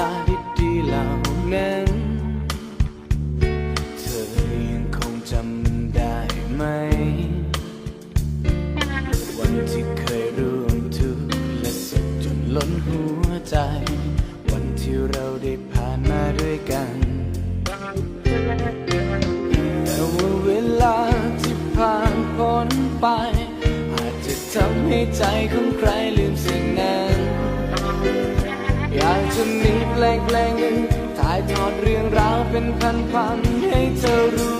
ลาดีเหล่านั้น เธอยังคงจำได้ไหม วันที่เคยร่วมทุกและสุขจนล้นหัวใจ วันที่เราได้ผ่านมาด้วยกัน แต่ว่าเวลาที่ผ่านพ้นไป อาจจะทำให้ใจของใครลืมสิ่งนั้น อยากจะมีเพลงเพลงหนึ่งถ่ายทอดเรื่องราวเป็นพันๆให้เธอรู้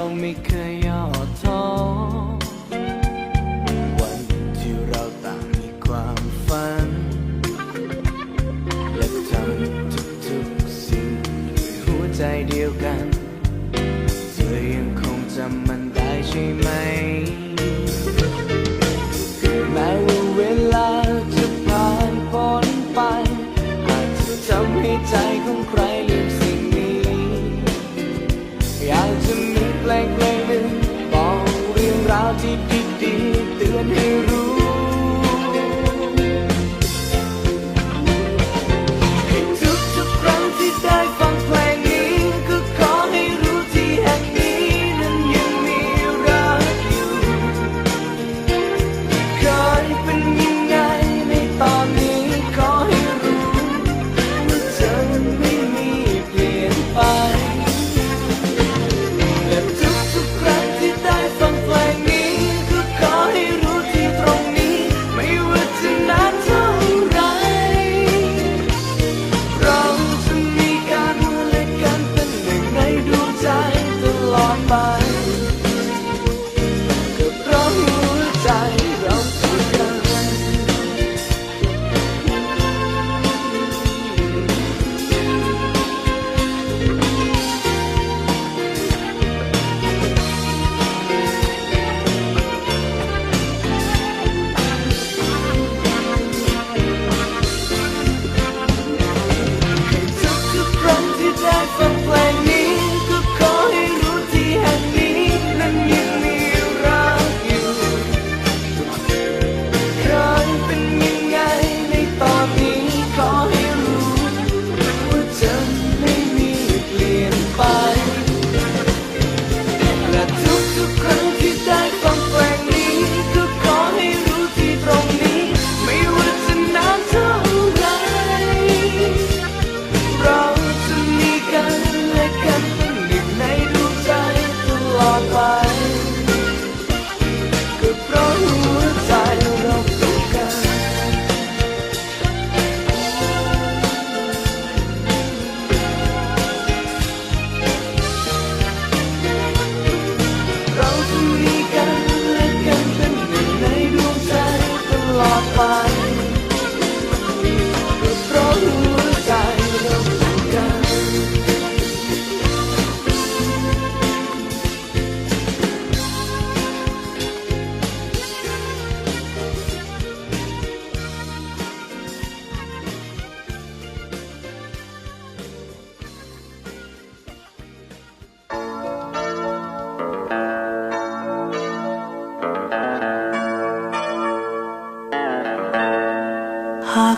แม้วเวลาจะผ่านพ้นไป อาจทำให้ใจของใครลืมสิ่งนี้ อยากจะมีเพลงเพลงหนึ่งบอกเรื่องราวที่ดีๆเตือนให้รู้